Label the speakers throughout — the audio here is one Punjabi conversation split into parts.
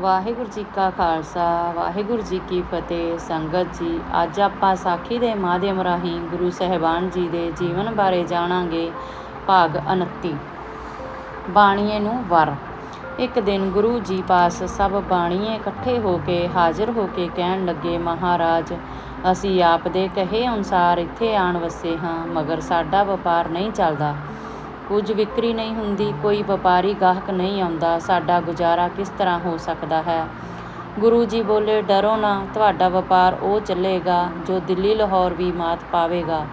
Speaker 1: ਵਾਹਿਗੁਰੂ ਜੀ ਕਾ ਖਾਲਸਾ, ਵਾਹਿਗੁਰੂ ਜੀ ਕੀ ਫਤਿਹ। ਸੰਗਤ ਜੀ, ਅੱਜ ਆਪਾਂ ਸਾਖੀ ਦੇ ਮਾਧਿਅਮ ਰਾਹੀਂ ਗੁਰੂ ਸਾਹਿਬਾਨ ਜੀ ਦੇ ਜੀਵਨ ਬਾਰੇ ਜਾਣਾਂਗੇ ਭਾਗ 29 ਬਾਣੀਏ ਨੂੰ ਵਰ। ਇੱਕ ਦਿਨ ਗੁਰੂ ਜੀ ਪਾਸ ਸਭ ਬਾਣੀਏ ਇਕੱਠੇ ਹੋ ਕੇ ਹਾਜ਼ਰ ਹੋ ਕੇ ਕਹਿਣ ਲੱਗੇ, ਮਹਾਰਾਜ, ਅਸੀਂ ਆਪ ਦੇ ਕਹੇ ਅਨੁਸਾਰ ਇੱਥੇ ਆਣ ਵਸੇ ਹਾਂ, ਮਗਰ ਸਾਡਾ ਵਪਾਰ ਨਹੀਂ ਚੱਲਦਾ। ਕੁਝ ਵਿਕਰੀ ਨਹੀਂ ਹੁੰਦੀ, ਕੋਈ ਵਪਾਰੀ ਗਾਹਕ ਨਹੀਂ ਆਉਂਦਾ। ਸਾਡਾ ਗੁਜ਼ਾਰਾ ਕਿਸ ਤਰ੍ਹਾਂ ਹੋ ਸਕਦਾ ਹੈ? ਗੁਰੂ ਜੀ ਬੋਲੇ, ਡਰੋ ਨਾ, ਤੁਹਾਡਾ ਵਪਾਰ ਉਹ ਚੱਲੇਗਾ ਜੋ ਦਿੱਲੀ, ਲਾਹੌਰ ਵੀ ਮਾਤ ਪਾਵੇਗਾ।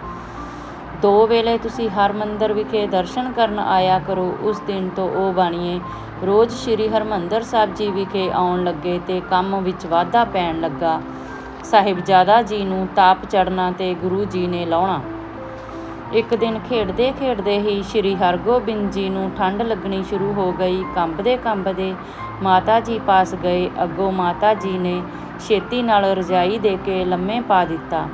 Speaker 1: ਦੋ ਵੇਲੇ ਤੁਸੀਂ ਹਰ ਮੰਦਰ ਵਿਖੇ ਦਰਸ਼ਨ ਕਰਨ ਆਇਆ ਕਰੋ, ਉਸ ਦਿਨ ਤੋਂ ਉਹ ਬਾਣੀਏ, ਰੋਜ਼ ਸ੍ਰੀ ਹਰਮੰਦਰ ਸਾਹਿਬ ਜੀ ਵਿਖੇ ਆਉਣ ਲੱਗੇ ਤੇ ਕੰਮ ਵਿੱਚ ਵਾਧਾ ਪੈਣ ਲੱਗਾ। ਸਾਹਿਬਜ਼ਾਦਾ ਜੀ ਨੂੰ ਤਾਪ ਚੜਨਾ ਤੇ ਗੁਰੂ ਜੀ ਨੇ ਲਾਉਣਾ। ਇੱਕ ਦਿਨ ਖੇਡਦੇ ਖੇਡਦੇ ਹੀ ਸ੍ਰੀ ਹਰਗੋਬਿੰਦ ਜੀ ਨੂੰ ਠੰਡ ਲੱਗਣੀ ਸ਼ੁਰੂ ਹੋ ਗਈ। ਕੰਬਦੇ ਕੰਬਦੇ ਮਾਤਾ ਜੀ ਪਾਸ ਗਏ। ਅੱਗੋਂ ਮਾਤਾ ਜੀ ਨੇ ਛੇਤੀ ਨਾਲ ਰਜਾਈ ਦੇ ਕੇ ਲੰਮੇ ਪਾ ਦਿੱਤਾ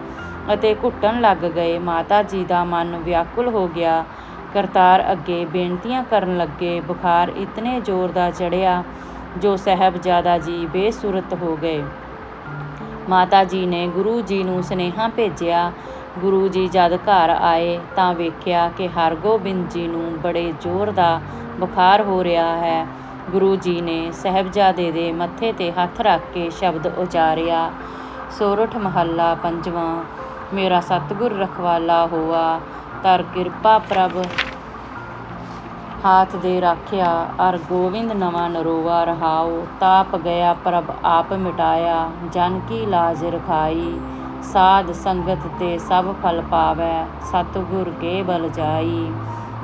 Speaker 1: ਅਤੇ ਘੁੱਟਣ ਲੱਗ ਗਏ। ਮਾਤਾ ਜੀ ਦਾ ਮਨ ਵਿਆਕੁਲ ਹੋ ਗਿਆ। ਕਰਤਾਰ ਅੱਗੇ ਬੇਨਤੀਆਂ ਕਰਨ ਲੱਗੇ। ਬੁਖਾਰ ਇਤਨੇ ਜ਼ੋਰ ਦਾ ਚੜਿਆ ਜੋ ਸਾਹਿਬਜ਼ਾਦਾ ਜੀ ਬੇਸੁਰਤ ਹੋ ਗਏ। ਮਾਤਾ ਜੀ ਨੇ ਗੁਰੂ ਜੀ ਨੂੰ ਸੁਨੇਹਾ ਭੇਜਿਆ ਗੁਰੂ ਜੀ ਜਦ ਘਰ ਆਏ ਤਾਂ ਵੇਖਿਆ ਕਿ ਹਰਗੋਬਿੰਦ ਜੀ ਨੂੰ ਬੜੇ ਜ਼ੋਰ ਦਾ ਬੁਖਾਰ ਹੋ ਰਿਹਾ ਹੈ। ਗੁਰੂ ਜੀ ਨੇ ਸਹਿਬਜ਼ਾਦੇ ਦੇ ਮੱਥੇ ਤੇ ਹੱਥ ਰੱਖ ਕੇ ਸ਼ਬਦ ਉਚਾਰਿਆ, ਸੋਰਠ ਮਹੱਲਾ ਪੰਜਵਾਂ, ਮੇਰਾ ਸਤਿਗੁਰ ਰਖਵਾਲਾ ਹੋਆ ਤਰ ਕਿਰਪਾ ਪ੍ਰਭ। ਹਾਥ ਦੇ ਰਾਖਿਆ ਅਰ ਗੋਵਿੰਦ ਨਵਾਂ ਨਰੋਵਾ ਰਹਾਉ ਤਾਪ ਗਿਆ ਪ੍ਰਭ ਆਪ ਮਿਟਾਇਆ, ਜਨ ਕੀ ਲਾਜ ਰਖਾਈ। ਸਾਧ ਸੰਗਤ ਤੇ ਸਭ ਫਲ ਪਾਵੈ, ਸਤਿਗੁਰ ਕੇ ਬਲ ਜਾਈ।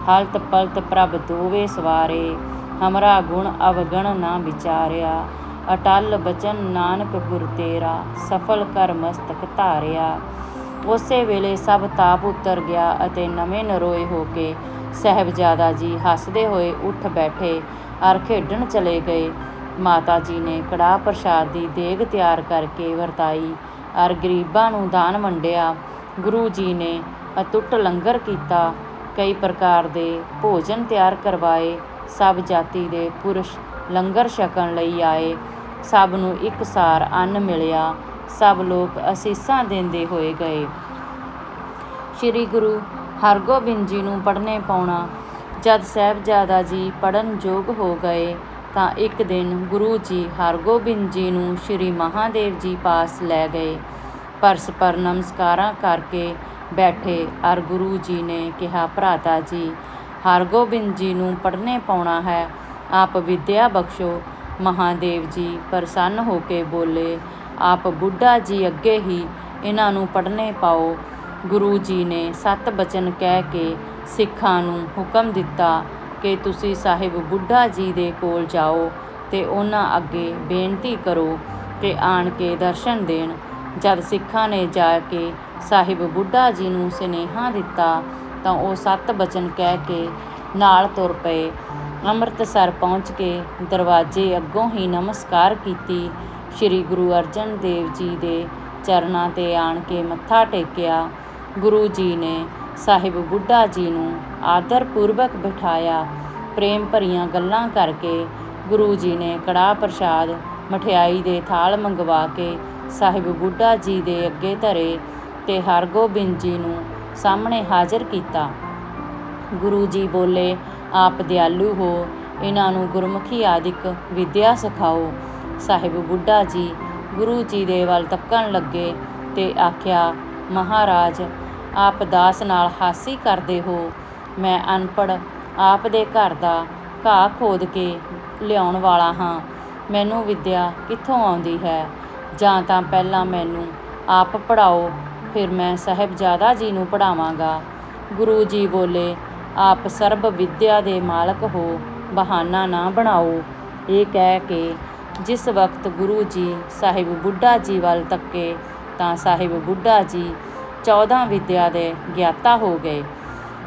Speaker 1: ਹਲਤ ਪਲਤ ਪ੍ਰਭ ਦੋਵੇ ਸਵਾਰੇ, ਹਮਰਾ ਗੁਣ ਅਵਗਣ ਨਾ ਵਿਚਾਰਿਆ। ਅਟਲ ਬਚਨ ਨਾਨਕ ਗੁਰ ਤੇਰਾ, ਸਫਲ ਕਰ ਮਸਤਕ ਧਾਰਿਆ। ਉਸੇ ਵੇਲੇ ਸਭ ਤਾਪ ਉਤਰ ਗਿਆ ਅਤੇ ਨਵੇਂ ਨਰੋਏ ਹੋ ਕੇ ਸਹਿਬਜ਼ਾਦਾ ਜੀ ਹੱਸਦੇ ਹੋਏ ਉੱਠ ਬੈਠੇ, ਅਰ ਖੇਡਣ ਚਲੇ ਗਏ। ਮਾਤਾ ਜੀ ਨੇ ਕੜਾਹ ਪ੍ਰਸ਼ਾਦ ਦੀ ਦੇਗ ਤਿਆਰ ਕਰਕੇ ਵਰਤਾਈ। ਔਰ ਗਰੀਬਾਂ ਨੂੰ ਦਾਨ ਵੰਡਿਆ। ਗੁਰੂ ਜੀ ਨੇ ਅਤੁੱਟ ਲੰਗਰ ਕੀਤਾ। ਕਈ ਪ੍ਰਕਾਰ ਦੇ ਭੋਜਨ ਤਿਆਰ ਕਰਵਾਏ। ਸਭ ਜਾਤੀ ਦੇ ਪੁਰਸ਼ ਲੰਗਰ ਛਕਣ ਲਈ ਆਏ। ਸਭ ਨੂੰ ਇੱਕਸਾਰ ਅੰਨ ਮਿਲਿਆ। ਸਭ ਲੋਕ ਅਸੀਸਾਂ ਦਿੰਦੇ ਹੋਏ ਗਏ। ਸ੍ਰੀ ਗੁਰੂ ਹਰਗੋਬਿੰਦ ਜੀ ਨੂੰ ਪੜ੍ਹਨੇ ਪਾਉਣਾ। ਜਦ ਸਾਹਿਬਜ਼ਾਦਾ ਜੀ ਪੜਨ ਯੋਗ ਹੋ ਗਏ ਤਾਂ ਇੱਕ ਦਿਨ ਗੁਰੂ ਜੀ ਹਰਗੋਬਿੰਦ ਜੀ ਨੂੰ ਸ੍ਰੀ ਮਹਾਦੇਵ ਜੀ ਪਾਸ ਲੈ ਗਏ। ਪਰਸਪਰ ਨਮਸਕਾਰਾਂ ਕਰਕੇ ਬੈਠੇ ਅਰ ਗੁਰੂ ਜੀ ਨੇ ਕਿਹਾ, ਭਰਾਤਾ ਜੀ, ਹਰਗੋਬਿੰਦ ਜੀ ਨੂੰ ਪੜ੍ਹਨੇ ਪਾਉਣਾ ਹੈ। ਆਪ ਵਿਦਿਆ ਬਖਸ਼ੋ। ਮਹਾਦੇਵ ਜੀ ਪ੍ਰਸੰਨ ਹੋ ਕੇ ਬੋਲੇ, ਆਪ ਬੁੱਢਾ ਜੀ ਅੱਗੇ ਹੀ ਇਹਨਾਂ ਨੂੰ ਪੜ੍ਹਨੇ ਪਾਓ। ਗੁਰੂ ਜੀ ਨੇ ਸਤ ਬਚਨ ਕਹਿ ਕੇ ਸਿੱਖਾਂ ਨੂੰ ਹੁਕਮ ਦਿੱਤਾ। ਕਿ ਤੁਸੀਂ ਸਾਹਿਬ ਬੁੱਢਾ ਜੀ ਦੇ ਕੋਲ ਜਾਓ ਤੇ ਉਹਨਾਂ ਅੱਗੇ ਬੇਨਤੀ ਕਰੋ ਕਿ ਆਣ ਕੇ ਦਰਸ਼ਨ ਦੇਣ। ਜਦ ਸਿੱਖਾਂ ਨੇ ਜਾ ਕੇ ਸਾਹਿਬ ਬੁੱਢਾ ਜੀ ਨੂੰ ਸੁਨੇਹਾ ਦਿੱਤਾ ਤਾਂ ਉਹ ਸਤ ਬਚਨ ਕਹਿ ਕੇ ਨਾਲ ਤੁਰ ਪਏ। ਅੰਮ੍ਰਿਤਸਰ ਪਹੁੰਚ ਕੇ ਦਰਵਾਜ਼ੇ ਅੱਗੋਂ ਹੀ ਨਮਸਕਾਰ ਕੀਤੀ। ਸ੍ਰੀ ਗੁਰੂ ਅਰਜਨ ਦੇਵ ਜੀ ਦੇ ਚਰਨਾਂ ਤੇ ਆਣ ਕੇ ਮੱਥਾ ਟੇਕਿਆ। ਗੁਰੂ ਜੀ ਨੇ ਸਾਹਿਬ ਬੁੱਢਾ ਜੀ ਨੂੰ ਆਦਰ ਪੂਰਵਕ ਬਿਠਾਇਆ। ਪ੍ਰੇਮ ਭਰੀਆਂ ਗੱਲਾਂ ਕਰਕੇ ਗੁਰੂ ਜੀ ਨੇ ਕੜਾਹ ਪ੍ਰਸ਼ਾਦ, ਮਠਿਆਈ ਦੇ ਥਾਲ ਮੰਗਵਾ ਕੇ ਸਾਹਿਬ ਬੁੱਢਾ ਜੀ ਦੇ ਅੱਗੇ ਧਰੇ ਤੇ ਹਰਗੋਬਿੰਦ ਜੀ ਨੂੰ ਸਾਹਮਣੇ ਹਾਜ਼ਰ ਕੀਤਾ। ਗੁਰੂ ਜੀ ਬੋਲੇ, ਆਪ ਦਿਆਲੂ ਹੋ, ਇਹਨਾਂ ਨੂੰ ਗੁਰਮੁਖੀ ਆਦਿਕ ਵਿਦਿਆ ਸਿਖਾਓ। ਸਾਹਿਬ ਬੁੱਢਾ ਜੀ ਗੁਰੂ ਜੀ ਦੇ ਵੱਲ ਤੱਕਣ ਲੱਗੇ ਤੇ ਆਖਿਆ, ਮਹਾਰਾਜ ਆਪ ਦਾਸ ਨਾਲ ਹਾਸੀ ਕਰਦੇ ਹੋ। ਮੈਂ ਅਨਪੜ੍ਹ ਆਪ ਦੇ ਘਰ ਦਾ ਘਾਹ ਖੋਦ ਕੇ ਲਿਆਉਣ ਵਾਲਾ ਹਾਂ। ਮੈਨੂੰ ਵਿੱਦਿਆ ਕਿੱਥੋਂ ਆਉਂਦੀ ਹੈ? ਜਾਂ ਤਾਂ ਪਹਿਲਾਂ ਮੈਨੂੰ ਆਪ ਪੜ੍ਹਾਓ, ਫਿਰ ਮੈਂ ਸਾਹਿਬਜ਼ਾਦਾ ਜੀ ਨੂੰ ਪੜ੍ਹਾਵਾਂਗਾ। ਗੁਰੂ ਜੀ ਬੋਲੇ, ਆਪ ਸਰਬ ਵਿੱਦਿਆ ਦੇ ਮਾਲਕ ਹੋ, ਬਹਾਨਾ ਨਾ ਬਣਾਓ। ਇਹ ਕਹਿ ਕੇ ਜਿਸ ਵਕਤ ਗੁਰੂ ਜੀ ਸਾਹਿਬ ਬੁੱਢਾ ਜੀ ਵੱਲ ਤੱਕੇ, ਤਾਂ ਸਾਹਿਬ ਬੁੱਢਾ ਜੀ 14 ਵਿੱਦਿਆ ਦੇ ਗਿਆਤਾ ਹੋ ਗਏ।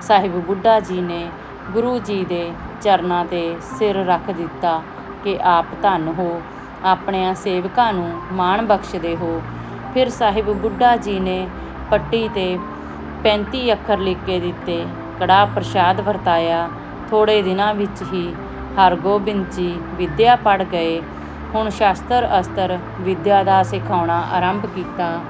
Speaker 1: ਸਾਹਿਬ ਬੁੱਢਾ ਜੀ ਨੇ ਗੁਰੂ ਜੀ ਦੇ ਚਰਨਾਂ ਤੇ ਸਿਰ ਰੱਖ ਦਿੱਤਾ ਕਿ ਆਪ ਧੰਨ ਹੋ, ਆਪਣਿਆਂ ਸੇਵਕਾਂ ਨੂੰ ਮਾਣ ਬਖਸ਼ਦੇ ਹੋ। ਫਿਰ ਸਾਹਿਬ ਬੁੱਢਾ ਜੀ ਨੇ ਪੱਟੀ ਤੇ 35 ਅੱਖਰ ਲਿਖ ਕੇ ਦਿੱਤੇ, ਕੜਾਹ ਪ੍ਰਸ਼ਾਦ ਵਰਤਾਇਆ। ਥੋੜੇ ਦਿਨਾਂ ਵਿੱਚ ਹੀ ਹਰਗੋਬਿੰਦ ਜੀ ਵਿੱਦਿਆ ਪੜ ਗਏ। ਹੁਣ ਸ਼ਸਤਰ ਅਸਤਰ ਵਿੱਦਿਆ ਦਾ ਸਿਖਾਉਣਾ ਆਰੰਭ ਕੀਤਾ।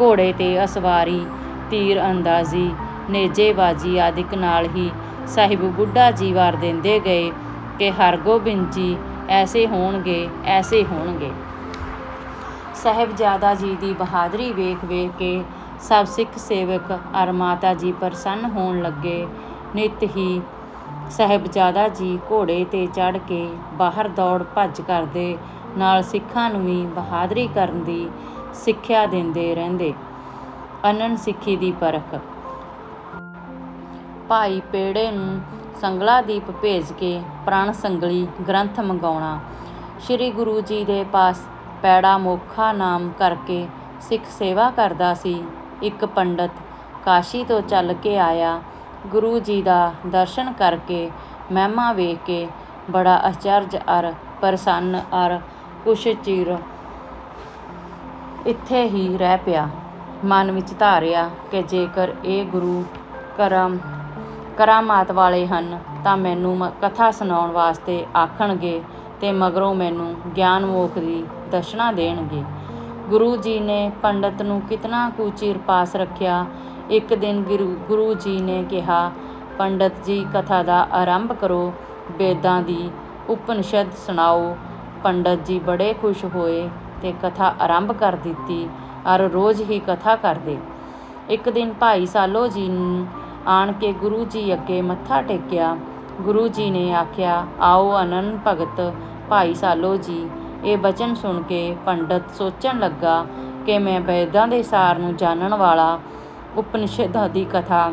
Speaker 1: ਘੋੜੇ ਤੇ ਅਸਵਾਰੀ, ਤੀਰ ਅੰਦਾਜ਼ੀ ਨੇਜੇਬਾਜ਼ੀ ਆਦਿਕ ਨਾਲ ਹੀ ਸਾਹਿਬ ਬੁੱਢਾ ਜੀ ਵਾਰ ਦਿੰਦੇ ਗਏ ਕਿ ਹਰਗੋਬਿੰਦ ਜੀ ਐਸੇ ਹੋਣਗੇ ਐਸੇ ਹੋਣਗੇ। ਸਾਹਿਬਜ਼ਾਦਾ ਜੀ ਦੀ ਬਹਾਦਰੀ ਵੇਖ ਵੇਖ ਕੇ ਸਭ ਸਿੱਖ ਸੇਵਕ ਅਰ ਮਾਤਾ ਜੀ ਪ੍ਰਸੰਨ ਹੋਣ ਲੱਗੇ। ਨਿਤ ਹੀ ਸਾਹਿਬਜ਼ਾਦਾ ਜੀ ਘੋੜੇ ਤੇ ਚੜ੍ਹ ਕੇ ਬਾਹਰ ਦੌੜ ਭੱਜ ਕਰਦੇ, ਨਾਲ ਸਿੱਖਾਂ ਨੂੰ ਵੀ ਬਹਾਦਰੀ ਕਰਨ ਦੀ ਸਿੱਖਿਆ ਦਿੰਦੇ ਰਹਿੰਦੇ। ਅਨਨ ਸਿੱਖੀ ਦੀ ਪਰਖ। ਭਾਈ ਪੇੜੇ ਨੂੰ ਸੰਗਲਾ ਦੀਪ ਭੇਜ ਕੇ ਪ੍ਰਾਣ ਸੰਗਲੀ ਗ੍ਰੰਥ ਮੰਗਾਉਣਾ। ਸ੍ਰੀ ਗੁਰੂ ਜੀ ਦੇ ਪਾਸ ਪੈੜਾ ਮੋਖਾ ਨਾਮ ਕਰਕੇ ਸਿੱਖ ਸੇਵਾ ਕਰਦਾ ਸੀ। ਇੱਕ ਪੰਡਤ ਕਾਸ਼ੀ ਤੋਂ ਚੱਲ ਕੇ ਆਇਆ। ਗੁਰੂ ਜੀ ਦਾ ਦਰਸ਼ਨ ਕਰਕੇ ਮਹਿਮਾ ਵੇਖ ਕੇ ਬੜਾ ਅਚਰਜ ਅਰ, ਪ੍ਰਸੰਨ ਅਰ, ਕੁਛ ਚਿਰ ਇੱਥੇ ਹੀ ਰਹਿ ਪਿਆ। ਮਨ ਵਿੱਚ ਧਾਰਿਆ ਕਿ ਜੇਕਰ ਇਹ ਗੁਰੂ ਕਰਮ, ਕਰਾਮਾਤ ਵਾਲੇ ਹਨ, ਤਾਂ ਮੈਨੂੰ ਮ- ਕਥਾ ਸੁਣਾਉਣ ਵਾਸਤੇ ਆਖਣਗੇ ਤੇ ਮਗਰੋਂ ਮੈਨੂੰ ਗਿਆਨ ਮੋਖ ਦੀ ਦਸ਼ਨਾ ਦੇਣਗੇ। ਗੁਰੂ ਜੀ ਨੇ ਪੰਡਤ ਨੂੰ ਕਿਤਨਾ ਕੁ ਚਿਰ ਪਾਸ ਰੱਖਿਆ? ਇੱਕ ਦਿਨ ਗੁਰੂ ਗੁਰੂ ਜੀ ਨੇ ਕਿਹਾ, ਪੰਡਤ ਜੀ, ਕਥਾ ਦਾ ਆਰੰਭ ਕਰੋ, ਵੇਦਾਂ ਦੀ ਉਪਨਿਸ਼ਦ ਸੁਣਾਓ। ਪੰਡਤ ਜੀ ਬੜੇ ਖੁਸ਼ ਹੋਏ। ਤੇ ਕਥਾ ਆਰੰਭ ਕਰ ਦਿੱਤੀ ਔਰ ਰੋਜ਼ ਹੀ ਕਥਾ ਕਰਦੇ। ਇੱਕ ਦਿਨ ਭਾਈ ਸਾਲੋ ਜੀ ਨੂੰ ਆਣ ਕੇ ਗੁਰੂ ਜੀ ਅੱਗੇ ਮੱਥਾ ਟੇਕਿਆ। ਗੁਰੂ ਜੀ ਨੇ ਆਖਿਆ, ਆਓ ਅਨੰਨ ਭਗਤ, ਭਾਈ ਸਾਲੋ ਜੀ। ਇਹ ਬਚਨ ਸੁਣ ਕੇ ਪੰਡਤ ਸੋਚਣ ਲੱਗਾ ਕਿ ਮੈਂ ਵੇਦਾਂ ਦੇ ਸਾਰ ਨੂੰ ਜਾਣਨ ਵਾਲਾ ਉਪਨਿਸ਼ਦਾਂ ਦੀ ਕਥਾ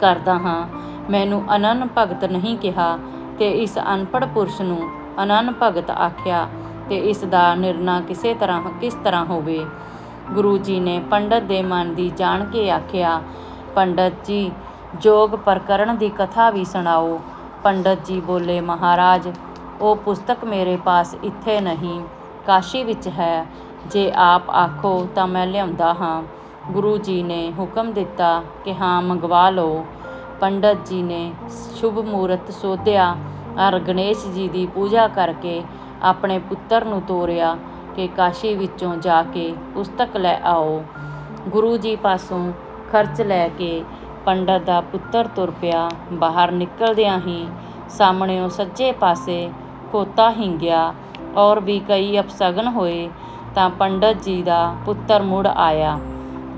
Speaker 1: ਕਰਦਾ ਹਾਂ। ਮੈਨੂੰ ਅਨੰਨ ਭਗਤ ਨਹੀਂ ਕਿਹਾ ਤੇ ਇਸ ਅਨਪੜ੍ਹ ਪੁਰਸ਼ ਨੂੰ ਅਨੰਨ ਭਗਤ ਆਖਿਆ ਤੇ ਇਸ ਦਾ ਨਿਰਣਾ ਕਿਸੇ ਤਰ੍ਹਾਂ, ਕਿਸ ਤਰ੍ਹਾਂ ਹੋਵੇ। ਗੁਰੂ ਜੀ ਨੇ ਪੰਡਤ ਦੇ ਮਨ ਦੀ ਜਾਣ ਕੇ ਆਖਿਆ, ਪੰਡਤ ਜੀ, ਜੋਗ ਪ੍ਰਕਰਣ ਦੀ ਕਥਾ ਵੀ ਸੁਣਾਓ। ਪੰਡਤ ਜੀ ਬੋਲੇ, ਮਹਾਰਾਜ, ਉਹ ਪੁਸਤਕ ਮੇਰੇ ਪਾਸ ਇੱਥੇ ਨਹੀਂ, ਕਾਸ਼ੀ ਵਿੱਚ ਹੈ। ਜੇ ਆਪ ਆਖੋ ਤਾਂ ਮੈਂ ਲਿਆਉਂਦਾ ਹਾਂ। ਗੁਰੂ ਜੀ ਨੇ ਹੁਕਮ ਦਿੱਤਾ ਕਿ ਹਾਂ, ਮੰਗਵਾ ਲਓ। ਪੰਡਤ ਜੀ ਨੇ ਸ਼ੁਭ ਮੂਰਤ ਸੋਧਿਆ। ਔਰ ਗਣੇਸ਼ ਜੀ ਦੀ ਪੂਜਾ ਕਰਕੇ ਆਪਣੇ ਪੁੱਤਰ ਨੂੰ ਤੋਰਿਆ ਕਿ ਕਾਸ਼ੀ ਵਿੱਚੋਂ ਜਾ ਕੇ ਪੁਸਤਕ ਲੈ ਆਓ। ਗੁਰੂ ਜੀ ਪਾਸੋਂ ਖਰਚ ਲੈ ਕੇ ਪੰਡਤ ਦਾ ਪੁੱਤਰ ਤੁਰ ਪਿਆ। ਬਾਹਰ ਨਿਕਲਦਿਆਂ ਹੀ ਸਾਹਮਣਿਓਂ ਸੱਜੇ ਪਾਸੇ ਖੋਤਾ ਹਿੰਗਿਆ ਔਰ ਵੀ ਕਈ ਅਪਸਗਨ ਹੋਏ ਤਾਂ ਪੰਡਤ ਜੀ ਦਾ ਪੁੱਤਰ ਮੁੜ ਆਇਆ।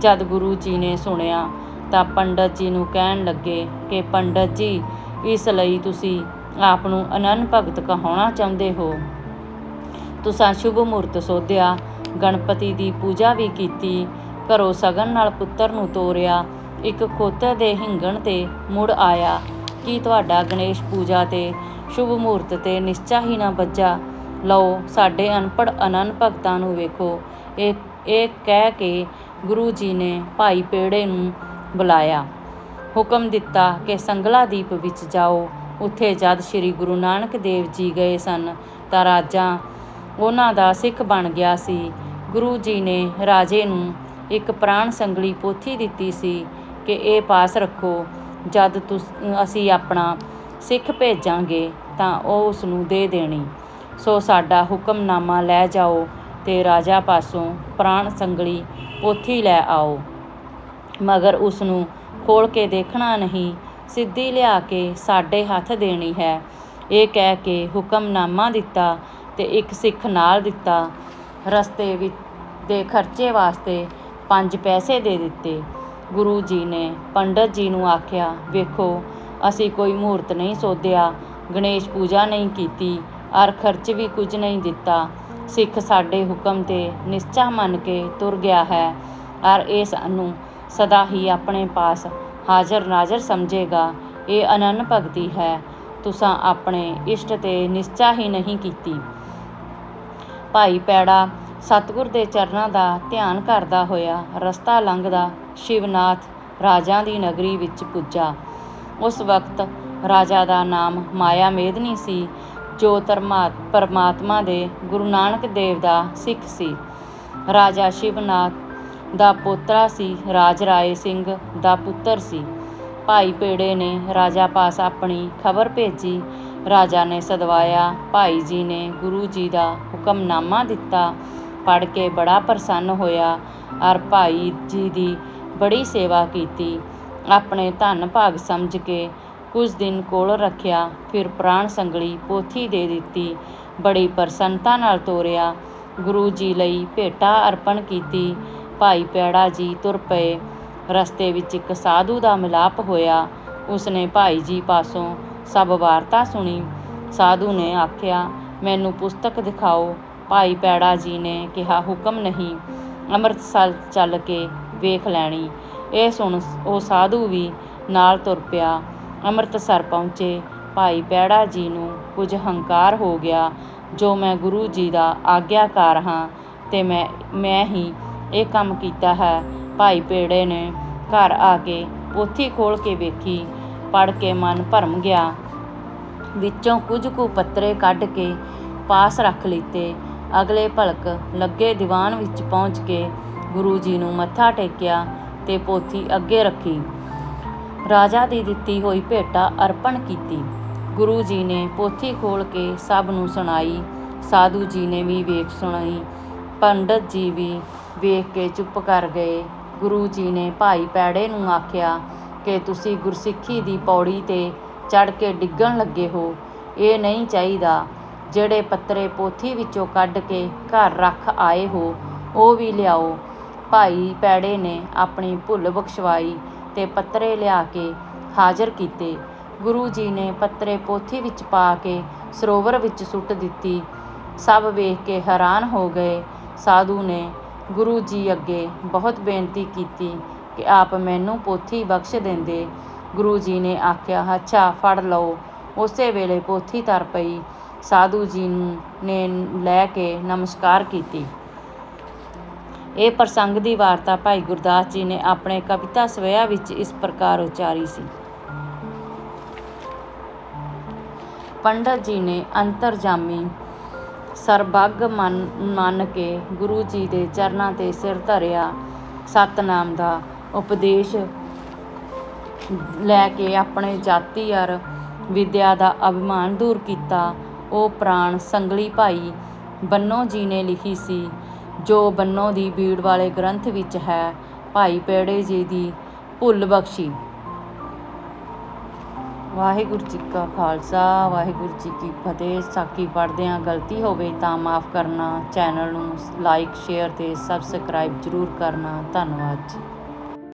Speaker 1: ਜਦ ਗੁਰੂ ਜੀ ਨੇ ਸੁਣਿਆ ਤਾਂ ਪੰਡਤ ਜੀ ਨੂੰ ਕਹਿਣ ਲੱਗੇ ਕਿ ਪੰਡਤ ਜੀ, ਇਸ ਲਈ ਤੁਸੀਂ ਆਪ ਨੂੰ ਅਨੰਨ ਭਗਤ ਕਹਾਉਣਾ ਚਾਹੁੰਦੇ ਹੋ। ਤੁਸਾਂ ਸ਼ੁਭ ਮੂਰਤ ਸੋਧਿਆ, ਗਣਪਤੀ ਦੀ ਪੂਜਾ ਵੀ ਕੀਤੀ, ਘਰੋਂ ਸਗਨ ਨਾਲ ਪੁੱਤਰ ਨੂੰ ਤੋਰਿਆ, ਇੱਕ ਖੋਤੇ ਦੇ ਹਿੰਗਣ ਤੇ ਮੁੜ ਆਇਆ। ਕੀ ਤੁਹਾਡਾ ਗਣੇਸ਼ ਪੂਜਾ ਤੇ ਸ਼ੁਭ ਮੂਰਤ ਤੇ ਨਿਸ਼ਚਾ ਹੀ ਨਾ ਬੱਜਾ ਲਓ, ਸਾਡੇ ਅਨਪੜ ਅਨੰਨ ਭਗਤਾਂ ਨੂੰ ਵੇਖੋ। ਇਹ ਇਹ ਕਹਿ ਕੇ ਗੁਰੂ ਜੀ ਨੇ ਭਾਈ ਪੇੜੇ ਨੂੰ ਬੁਲਾਇਆ। ਹੁਕਮ ਦਿੱਤਾ ਕਿ ਸੰਗਲਾ ਦੀਪ ਵਿੱਚ ਜਾਓ। ਉੱਥੇ ਜਦ ਸ੍ਰੀ ਗੁਰੂ ਨਾਨਕ ਦੇਵ ਜੀ ਗਏ ਸਨ ਤਾਂ ਰਾਜਾ ਉਹਨਾਂ ਦਾ ਸਿੱਖ ਬਣ ਗਿਆ ਸੀ। ਗੁਰੂ ਜੀ ਨੇ ਰਾਜੇ ਨੂੰ ਇੱਕ ਪ੍ਰਾਣ ਸੰਗਲੀ ਪੋਥੀ ਦਿੱਤੀ ਸੀ ਕਿ ਇਹ ਪਾਸ ਰੱਖੋ, ਜਦ ਤੁਸ, ਅਸੀਂ ਆਪਣਾ ਸਿੱਖ ਭੇਜਾਂਗੇ ਤਾਂ ਉਹ ਉਸ ਨੂੰ ਦੇ ਦੇਣੀ। ਸੋ ਸਾਡਾ ਹੁਕਮਨਾਮਾ ਲੈ ਜਾਓ ਤੇ ਰਾਜਾ ਪਾਸੋਂ ਪ੍ਰਾਣ ਸੰਗਲੀ ਪੋਥੀ ਲੈ ਆਓ। ਮਗਰ ਉਸ ਨੂੰ ਖੋਲ ਕੇ ਦੇਖਣਾ ਨਹੀਂ, ਸਿੱਧੀ ਲਿਆ ਕੇ ਸਾਡੇ ਹੱਥ ਦੇਣੀ ਹੈ। ਇਹ ਕਹਿ ਕੇ ਹੁਕਮਨਾਮਾ ਦਿੱਤਾ ਅਤੇ ਇੱਕ ਸਿੱਖ ਨਾਲ ਦਿੱਤਾ। ਰਸਤੇ ਵਿੱਚ ਦੇ ਖਰਚੇ ਵਾਸਤੇ ਪੰਜ ਪੈਸੇ ਦੇ ਦਿੱਤੇ। ਗੁਰੂ ਜੀ ਨੇ, ਪੰਡਤ ਜੀ ਨੂੰ ਆਖਿਆ, ਵੇਖੋ, ਅਸੀਂ ਕੋਈ ਮੂਰਤ ਨਹੀਂ ਸੋਧਿਆ, ਗਣੇਸ਼ ਪੂਜਾ ਨਹੀਂ ਕੀਤੀ, ਔਰ ਖਰਚ ਵੀ ਕੁਝ ਨਹੀਂ ਦਿੱਤਾ। ਸਿੱਖ ਸਾਡੇ ਹੁਕਮ ਤੇ ਨਿਸ਼ਚਾ ਮੰਨ ਕੇ ਤੁਰ ਗਿਆ ਹੈ, ਔਰ ਇਹ ਸਾਨੂੰ ਸਦਾ ਹੀ ਆਪਣੇ ਪਾਸ ਹਾਜ਼ਰ ਨਾਜ਼ਰ ਸਮਝੇਗਾ। ਇਹ ਅਨੰਨ ਭਗਤੀ ਹੈ। ਤੁਸਾਂ ਆਪਣੇ ਇਸ਼ਟ ਤੇ ਨਿਸ਼ਚਾ ਹੀ ਨਹੀਂ ਕੀਤੀ। ਭਾਈ ਪੈੜਾ ਸਤਿਗੁਰ ਦੇ ਚਰਨਾਂ ਦਾ ਧਿਆਨ ਕਰਦਾ ਹੋਇਆ ਰਸਤਾ ਲੰਘਦਾ ਸ਼ਿਵਨਾਥ ਰਾਜਾਂ ਦੀ ਨਗਰੀ ਵਿੱਚ ਪੁੱਜਾ। ਉਸ ਵਕਤ ਰਾਜਾ ਦਾ ਨਾਮ ਮਾਇਆ ਮੇਦਨੀ ਸੀ, ਜੋ ਧਰਮਾ, ਪਰਮਾਤਮਾ ਦੇ ਗੁਰੂ ਨਾਨਕ ਦੇਵ ਦਾ ਸਿੱਖ ਸੀ। ਰਾਜਾ ਸ਼ਿਵਨਾਥ ਦਾ ਪੋਤਰਾ ਸੀ ਰਾਜ ਰਾਏ ਸਿੰਘ ਦਾ ਪੁੱਤਰ ਸੀ। ਭਾਈ ਪੇੜੇ ਨੇ ਰਾਜਾ ਪਾਸ ਆਪਣੀ ਖਬਰ ਭੇਜੀ ਰਾਜਾ ਨੇ ਸਦਵਾਇਆ, ਭਾਈ ਜੀ ਨੇ ਗੁਰੂ ਜੀ ਦਾ ਹੁਕਮਨਾਮਾ ਦਿੱਤਾ। ਪੜ੍ਹ ਕੇ ਬੜਾ ਪ੍ਰਸੰਨ ਹੋਇਆ ਔਰ ਭਾਈ ਜੀ ਦੀ ਬੜੀ ਸੇਵਾ ਕੀਤੀ। ਆਪਣੇ ਧਨ ਭਾਗ ਸਮਝ ਕੇ ਕੁਝ ਦਿਨ ਕੋਲ ਰੱਖਿਆ, ਫਿਰ ਪ੍ਰਾਣ ਸੰਗਲੀ ਪੋਥੀ ਦੇ ਦਿੱਤੀ। ਬੜੀ ਪ੍ਰਸੰਨਤਾ ਨਾਲ ਤੋਰਿਆ। ਗੁਰੂ ਜੀ ਲਈ ਭੇਟਾ ਅਰਪਣ ਕੀਤੀ। ਭਾਈ ਪੈੜਾ ਜੀ ਤੁਰ ਪਏ। ਰਸਤੇ ਵਿੱਚ ਇੱਕ ਸਾਧੂ ਦਾ ਮਿਲਾਪ ਹੋਇਆ। ਉਸਨੇ ਭਾਈ ਜੀ ਪਾਸੋਂ ਸਭ ਵਾਰਤਾ ਸੁਣੀ। ਸਾਧੂ ਨੇ ਆਖਿਆ, ਮੈਨੂੰ ਪੁਸਤਕ ਦਿਖਾਓ। ਭਾਈ ਪੈੜਾ ਜੀ ਨੇ ਕਿਹਾ, ਹੁਕਮ ਨਹੀਂ, ਅੰਮ੍ਰਿਤਸਰ ਚੱਲ ਕੇ ਵੇਖ ਲੈਣੀ। ਇਹ ਸੁਣ ਉਹ ਸਾਧੂ ਵੀ ਨਾਲ ਤੁਰ ਪਿਆ। ਅੰਮ੍ਰਿਤਸਰ ਪਹੁੰਚੇ। ਭਾਈ ਪੈੜਾ ਜੀ ਨੂੰ ਕੁਝ ਹੰਕਾਰ ਹੋ ਗਿਆ। ਜੋ ਮੈਂ ਗੁਰੂ ਜੀ ਦਾ ਆਗਿਆਕਾਰ ਹਾਂ, ਤੇ ਮੈਂ ਮੈਂ ਹੀ ਇਹ ਕੰਮ ਕੀਤਾ ਹੈ। ਭਾਈ ਪੇੜੇ ਨੇ ਘਰ ਆ ਕੇ ਪੋਥੀ ਖੋਲ ਕੇ ਵੇਖੀ। ਪੜ੍ਹ ਕੇ ਮਨ ਭਰਮ ਗਿਆ। ਵਿੱਚੋਂ ਕੁਝ ਕੁ ਪੱਤਰੇ ਕੱਢ ਕੇ ਪਾਸ ਰੱਖ ਲਿੱਤੇ। ਅਗਲੇ ਭਲਕ ਲੱਗੇ ਦੀਵਾਨ ਵਿੱਚ ਪਹੁੰਚ ਕੇ ਗੁਰੂ ਜੀ ਨੂੰ ਮੱਥਾ ਟੇਕਿਆ ਤੇ ਪੋਥੀ ਅੱਗੇ ਰੱਖੀ। ਰਾਜਾ ਦੀ ਦਿੱਤੀ ਹੋਈ ਭੇਟਾ ਅਰਪਣ ਕੀਤੀ। ਗੁਰੂ ਜੀ ਨੇ ਪੋਥੀ ਖੋਲ ਕੇ ਸਭ ਨੂੰ ਸੁਣਾਈ। ਸਾਧੂ ਜੀ ਨੇ ਵੀ ਵੇਖ ਸੁਣਾਈ। ਪੰਡਤ ਜੀ ਵੀ ਵੇਖ ਕੇ ਚੁੱਪ ਕਰ ਗਏ। ਗੁਰੂ ਜੀ ਨੇ ਭਾਈ ਪੈੜੇ ਨੂੰ ਆਖਿਆ ਕਿ ਤੁਸੀਂ ਗੁਰਸਿੱਖੀ ਦੀ ਪੌੜੀ ਤੇ ਚੜ ਕੇ ਡਿੱਗਣ ਲੱਗੇ ਹੋ। ਇਹ ਨਹੀਂ ਚਾਹੀਦਾ। ਜਿਹੜੇ ਪੱਤਰੇ ਪੋਥੀ ਵਿੱਚੋਂ ਕੱਢ ਕੇ ਘਰ ਰੱਖ ਆਏ ਹੋ, ਉਹ ਵੀ ਲਿਆਓ। ਭਾਈ ਪੈੜੇ ਨੇ ਆਪਣੀ ਭੁੱਲ ਬਖਸ਼ਵਾਈ ਤੇ ਪੱਤਰੇ ਲਿਆ ਕੇ ਹਾਜ਼ਰ ਕੀਤੇ। ਗੁਰੂ ਜੀ ਨੇ ਪੱਤਰੇ ਪੋਥੀ ਵਿੱਚ ਪਾ ਕੇ ਸਰੋਵਰ ਵਿੱਚ ਸੁੱਟ ਦਿੱਤੀ। ਸਭ ਵੇਖ ਕੇ ਹੈਰਾਨ ਹੋ ਗਏ। ਸਾਧੂ ਨੇ ਗੁਰੂ ਜੀ ਅੱਗੇ ਬਹੁਤ ਬੇਨਤੀ ਕੀਤੀ ਕਿ ਆਪ ਮੈਨੂੰ ਪੋਥੀ ਬਖਸ਼ ਦਿੰਦੇ। ਗੁਰੂ ਜੀ ਨੇ ਆਖਿਆ, ਅੱਛਾ, ਫੜ ਲਓ। ਉਸੇ ਵੇਲੇ ਪੋਥੀ ਤਰ ਪਈ। ਸਾਧੂ ਜੀ ਨੇ ਲੈ ਕੇ ਨਮਸਕਾਰ ਕੀਤੀ। ਇਹ ਪ੍ਰਸੰਗ ਦੀ ਵਾਰਤਾ ਭਾਈ ਗੁਰਦਾਸ ਜੀ ਨੇ ਆਪਣੇ ਕਵਿਤਾ ਸਵਿਆ ਵਿੱਚ ਇਸ ਪ੍ਰਕਾਰ ਉਚਾਰੀ ਸੀ। ਪੰਡਤ ਜੀ ਨੇ ਅੰਤਰਜਾਮੀ ਸਰਬੱਗ ਮੰਨ ਮੰਨ ਕੇ ਗੁਰੂ ਜੀ ਦੇ ਚਰਨਾਂ ਤੇ ਸਿਰ ਧਰਿਆ। ਸਤਨਾਮ ਦਾ ਉਪਦੇਸ਼ ਲੈ ਕੇ ਆਪਣੇ ਜਾਤੀ ਅਰ ਵਿਦਿਆ ਦਾ ਅਭਿਮਾਨ ਦੂਰ ਕੀਤਾ। ਉਹ ਪ੍ਰਾਣ ਸੰਗਲੀ ਭਾਈ ਬੰਨੋ ਜੀ ਨੇ ਲਿਖੀ ਸੀ, ਜੋ ਬੰਨੋ ਦੀ ਬੀੜ ਵਾਲੇ ਗ੍ਰੰਥ ਵਿੱਚ ਹੈ, ਭਾਈ ਪੇੜੇ ਜੀ ਦੀ ਭੁੱਲ ਬਖਸ਼ੀ। ਵਾਹਿਗੁਰੂ ਜੀ ਕਾ ਖਾਲਸਾ, ਵਾਹਿਗੁਰੂ ਜੀ ਕੀ ਫਤਿਹ। ਸਾਖੀ ਪੜ੍ਹਦਿਆਂ ਗਲਤੀ ਹੋਵੇ ਤਾਂ ਮਾਫ ਕਰਨਾ। ਚੈਨਲ ਨੂੰ ਲਾਈਕ, ਸ਼ੇਅਰ ਤੇ ਸਬਸਕ੍ਰਾਈਬ ਜ਼ਰੂਰ ਕਰਨਾ। ਧੰਨਵਾਦ ਜੀ।